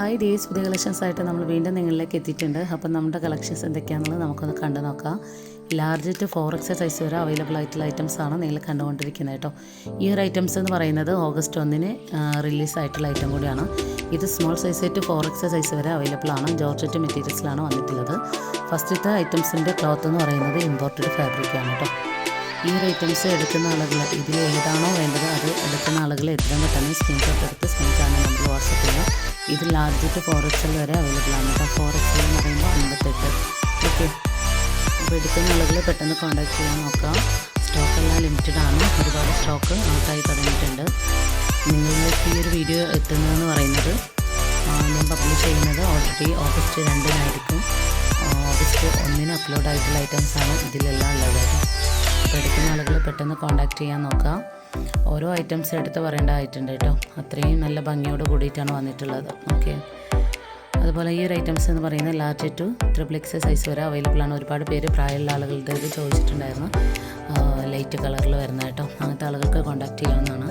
Hi days പുതിയ collections ആയിട്ട് നമ്മൾ വീണ്ടും നിങ്ങളിലേക്ക് എത്തിയിട്ടുണ്ട്. അപ്പം നമ്മുടെ കളക്ഷൻസ് എന്തൊക്കെയാണെന്നുള്ളത് നമുക്കൊന്ന് കണ്ടു നോക്കാം. Large to four X size വരെ അവൈലബിൾ ആയിട്ടുള്ള ഐറ്റംസ് ആണ് നിങ്ങൾ കണ്ടുകൊണ്ടിരിക്കുന്നത് കേട്ടോ. ഈ ഒരു ഐറ്റംസ് എന്ന് പറയുന്നത് ഓഗസ്റ്റ് ഒന്നിന് റിലീസ് ആയിട്ടുള്ള ഐറ്റം കൂടിയാണ്. ഇത് small size to four X size വരെ അവൈലബിൾ ആണ്. ജോർജറ്റ് മെറ്റീരിയൽസിലാണ് വന്നിട്ടുള്ളത്. ഫസ്റ്റത്തെ ഐറ്റംസിന്റെ ക്ലോത്ത് എന്ന് പറയുന്നത് ഇമ്പോർട്ടഡ് ഫാബ്രിക് ആണ് കേട്ടോ. ഈ ഒരു ഐറ്റംസ് എടുക്കുന്ന ആളുകൾ ഇതിൽ ഏതാണോ വേണ്ടത് അത് എടുക്കുന്ന ആളുകൾ എത്രയും പെട്ടെന്ന് സ്ക്രീൻഷോട്ട് എടുത്ത് സ്ക്രീൻ നമ്മൾ ഇതിൽ ഇത് ലാർജറ്റ് ഫോറസ്റ്റിൽ വരെ അവൈലബിൾ ആണ്. കേട്ടോ ഫോറസ്റ്റിൽ എന്ന് പറയുമ്പോൾ അമ്പത്തെട്ട്. ഓക്കെ അപ്പോൾ എടുക്കുന്ന ആളുകൾ പെട്ടെന്ന് കോൺടാക്ട് ചെയ്യാൻ നോക്കാം. സ്റ്റോക്ക് എല്ലാം ലിമിറ്റഡ് ആണ്. ഒരുപാട് സ്റ്റോക്ക് ഔട്ടായി തുടങ്ങിയിട്ടുണ്ട്. നിങ്ങളിലേക്ക് ഈ ഒരു വീഡിയോ എത്തുന്നതെന്ന് പറയുന്നത് ഞാൻ പബ്ലിഷ് ചെയ്യുന്നത് ഓൾറെഡി ഓഗസ്റ്റ് രണ്ടിനായിരിക്കും. ഓഗസ്റ്റ് ഒന്നിന് അപ്ലോഡ് ആയിട്ടുള്ള ഐറ്റംസ് ആണ് ഇതിലെല്ലാം ഉള്ളത്. അപ്പോൾ എടുക്കുന്ന ആളുകൾ പെട്ടെന്ന് കോൺടാക്ട് ചെയ്യാൻ നോക്കാം. ഓരോ ഐറ്റംസ് എടുത്ത് പറയേണ്ടതായിട്ടുണ്ട് കേട്ടോ അത്രയും നല്ല ഭംഗിയോട് കൂടിയിട്ടാണ് വന്നിട്ടുള്ളത്. ഓക്കെ അതുപോലെ ഈ ഒരു ഐറ്റംസ് എന്ന് പറയുന്നത് large to triple X size വരെ അവൈലബിൾ ആണ്. ഒരുപാട് പേര് പ്രായമുള്ള ആളുകളുടെ ഇത് ചോദിച്ചിട്ടുണ്ടായിരുന്നു. ലൈറ്റ് കളറിൽ വരുന്ന കേട്ടോ അങ്ങനത്തെ ആളുകൾക്ക് കോണ്ടാക്ട് ചെയ്യാവുന്നതാണ്.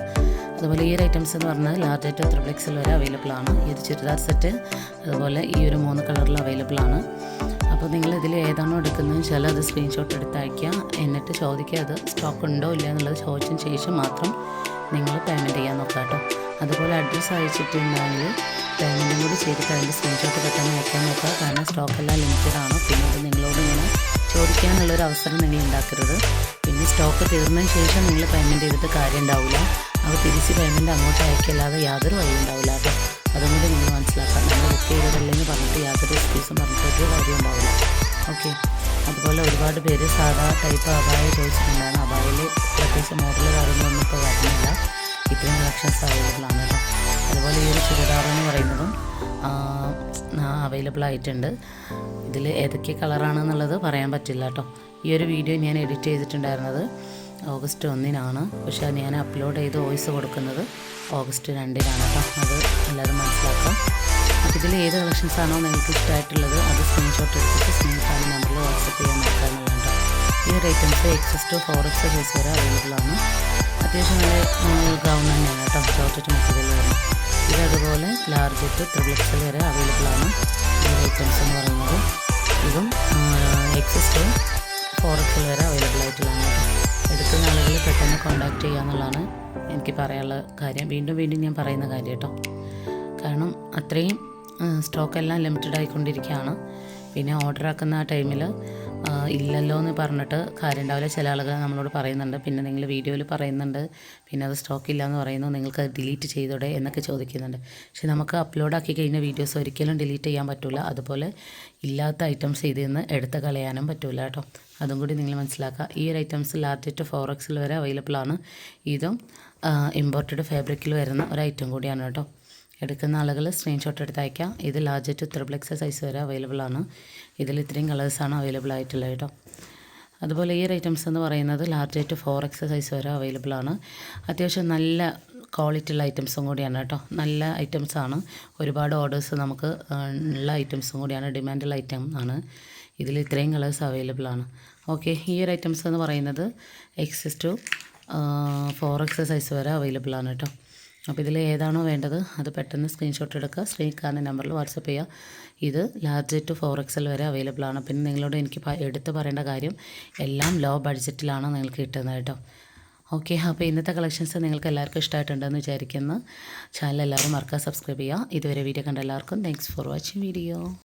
അതുപോലെ ഈ ഒരു ഐറ്റംസ് എന്ന് പറഞ്ഞാൽ ലാർജ് ടു ത്രിബിൾ എക്സിൽ വരെ അവൈലബിൾ ആണ്. ഈ ഒരു ചുരിദാർ സെറ്റ് അതുപോലെ ഈ ഒരു മൂന്ന് കളറിൽ അവൈലബിൾ ആണ്. അപ്പോൾ നിങ്ങൾ ഇതിൽ ഏതാണോ എടുക്കുന്നത് വെച്ചാൽ അത് സ്ക്രീൻഷോട്ട് എടുത്ത് അയക്കുക എന്നിട്ട് ചോദിക്കുക അത് സ്റ്റോക്ക് ഉണ്ടോ ഇല്ല എന്നുള്ളത് ചോദിച്ചതിന് ശേഷം മാത്രം നിങ്ങൾ പേയ്മെന്റ് ചെയ്യാൻ നോക്കുക കേട്ടോ. അതുപോലെ അഡ്രസ്സ് അയച്ചിട്ടുണ്ടെങ്കിൽ പേയ്മെന്റും കൂടി ചെയ്തിട്ട് അതിന്റെ സ്ക്രീൻഷോട്ട് പെട്ടെന്ന് അയക്കാൻ നോക്കുക. കാരണം സ്റ്റോക്ക് എല്ലാം ലിമിറ്റഡ് ആണ്? പിന്നെ അത് നിങ്ങളോട് ഇങ്ങനെ ചോദിക്കാനുള്ളൊരു അവസരം നിങ്ങൾ ഉണ്ടാക്കരുത്. പിന്നെ സ്റ്റോക്ക് തീർന്നതിന് ശേഷം നിങ്ങൾ പേയ്മെന്റ് ചെയ്തിട്ട് കാര്യം ഉണ്ടാവില്ല. അപ്പോൾ തിരിച്ച് പേയ്മെന്റ് അങ്ങോട്ട് അയക്കല്ലാതെ യാതൊരു വഴി ഉണ്ടാവില്ല കേട്ടോ. അതും കൂടി നിങ്ങൾ മനസ്സിലാക്കാം നമ്മൾ ബുക്ക് ചെയ്തതല്ലെന്ന് ഓക്കെ. അതുപോലെ ഒരുപാട് പേര് സാധാ ടൈപ്പ് അബായ ചോദിച്ചിട്ടുണ്ടായിരുന്നു. അബായയിൽ പ്രത്യേകിച്ച് മോഡൽ കാര്യങ്ങളൊന്നും ഇപ്പോൾ വരുന്നില്ല. ഇത്രയും കളക്ഷൻസ് അവൈലബിൾ അതുപോലെ ഈ ഒരു ചുരിദാർ എന്ന് പറയുന്നതും അവൈലബിൾ ആയിട്ടുണ്ട്. ഇതിൽ ഏതൊക്കെ കളറാണെന്നുള്ളത് പറയാൻ പറ്റില്ല കേട്ടോ ഈ ഒരു വീഡിയോ ഞാൻ എഡിറ്റ് ചെയ്തിട്ടുണ്ടായിരുന്നത് ഓഗസ്റ്റ് ഒന്നിനാണ്. പക്ഷെ ഞാൻ അപ്ലോഡ് ചെയ്ത് വോയിസ് കൊടുക്കുന്നത് ഓഗസ്റ്റ് രണ്ടിനാണ് കേട്ടോ അത് എല്ലാവരും മനസ്സിലാക്കാം. അപ്പോൾ ഇതിൽ ഏത് കളക്ഷൻസ് ആണോ നിങ്ങൾക്ക് ഇഷ്ടമായിട്ടുള്ളത് അത് സ്ക്രീൻഷോട്ട് എടുത്തിട്ട് സ്ക്രീൻഷോട്ട് നമ്പറിൽ വാട്സപ്പ് ചെയ്യാൻ നോക്കാനുള്ളതാണ് ഈ ഒരു items XS to four X വരെ അവൈലബിൾ ആണ്. അത്യാവശ്യം നല്ല ഗൗൺ തന്നെയാണ് കേട്ടോ ചോർട്ടിട്ട് മെറ്റീരിയൽ വരുന്നത് ഇത് അതുപോലെ ലാർജ് ടു ത്രിബിൾ എക്സൽ വരെ അവൈലബിൾ ആണ് ഈ ഐറ്റംസ് എന്ന് പറയുന്നത്. ഇതും എക്സസ് ടു ഫോർ വരെ അവൈലബിൾ ആയിട്ടുള്ളതാണ് എടുക്കുന്ന ആളുകൾ പെട്ടെന്ന് കോൺടാക്ട് ചെയ്യുക എന്നുള്ളതാണ് എനിക്ക് പറയാനുള്ള കാര്യം. വീണ്ടും വീണ്ടും ഞാൻ പറയുന്ന കാര്യം കേട്ടോ കാരണം അത്രയും സ്റ്റോക്കെല്ലാം ലിമിറ്റഡ് ആയിക്കൊണ്ടിരിക്കുകയാണ്. പിന്നെ ഓർഡർ ആക്കുന്ന ആ ടൈമിൽ ഇല്ലല്ലോ എന്ന് പറഞ്ഞിട്ട് കാര്യം ഉണ്ടാവില്ല ചില ആളുകൾ നമ്മളോട് പറയുന്നുണ്ട്. പിന്നെ നിങ്ങൾ വീഡിയോയിൽ പറയുന്നുണ്ട്. പിന്നെ അത് സ്റ്റോക്ക് ഇല്ല എന്ന് പറയുന്നു. നിങ്ങൾക്ക് ഡിലീറ്റ് ചെയ്തോടെ എന്നൊക്കെ ചോദിക്കുന്നുണ്ട്. പക്ഷെ നമുക്ക് അപ്ലോഡ് ആക്കി കഴിഞ്ഞ വീഡിയോസ് ഒരിക്കലും ഡിലീറ്റ് ചെയ്യാൻ പറ്റില്ല അതുപോലെ ഇല്ലാത്ത ഐറ്റംസ് ഇതിൽ നിന്ന് എടുത്ത് കളയാനും പറ്റില്ല കേട്ടോ. അതും കൂടി നിങ്ങൾ മനസ്സിലാക്കുക. ഈ ഒരു ഐറ്റംസ് ലാർജ് ടു ഫോർ എക്സിൽ വരെ അവൈലബിൾ ആണ്. ഇതും ഇമ്പോർട്ടഡ് ഫാബ്രിക്കിൽ വരുന്ന ഒരു ഐറ്റം കൂടിയാണ് കേട്ടോ. എടുക്കുന്ന ആളുകൾ സ്ക്രീൻഷോട്ട് എടുത്ത് അയക്കാം ഇത് large to triple X size വരെ അവൈലബിൾ ആണ്. ഇതിൽ ഇത്രയും കളേഴ്സാണ് അവൈലബിൾ ആയിട്ടുള്ളത് കേട്ടോ. അതുപോലെ ഈ ഐറ്റംസ് എന്ന് പറയുന്നത് large to four X size വരെ അവൈലബിൾ ആണ്. അത്യാവശ്യം നല്ല ക്വാളിറ്റി ഉള്ള ഐറ്റംസും കൂടിയാണ് കേട്ടോ. നല്ല ഐറ്റംസ് ആണ്. ഒരുപാട് ഓർഡേഴ്സ് നമുക്ക് ഉള്ള ഐറ്റംസും കൂടിയാണ്. ഡിമാൻഡുള്ള ഐറ്റം ആണ്. ഇതിൽ ഇത്രയും കളേഴ്സ് അവൈലബിൾ ആണ്. ഓക്കെ ഈ ഒരു ഐറ്റംസ് എന്ന് പറയുന്നത് XS to four X size വരെ അവൈലബിൾ ആണ് കേട്ടോ. അപ്പോൾ ഇതിൽ ഏതാണോ വേണ്ടത് അത് പെട്ടെന്ന് സ്ക്രീൻഷോട്ട് എടുക്കുക. സ്ക്രീൻ കാണുന്ന നമ്പറിൽ വാട്സപ്പ് ചെയ്യുക. ഇത് ലാർജ് ടു ഫോർ എക്സൽ വരെ അവൈലബിൾ ആണ്. പിന്നെ നിങ്ങളോട് എനിക്ക് എടുത്ത് പറയേണ്ട കാര്യം എല്ലാം ലോ ബഡ്ജറ്റിലാണ് നിങ്ങൾക്ക് കിട്ടുന്നത് കേട്ടോ. ഓക്കെ അപ്പോൾ ഇന്നത്തെ കളക്ഷൻസ് നിങ്ങൾക്ക് എല്ലാവർക്കും ഇഷ്ടമായിട്ടുണ്ടെന്ന് വിചാരിക്കുന്നു. ചാനൽ എല്ലാവരും മറക്കാൻ സബ്സ്ക്രൈബ് ചെയ്യുക. ഇതുവരെ വീഡിയോ കണ്ട എല്ലാവർക്കും താങ്ക്സ് ഫോർ വാച്ചിങ് വീഡിയോ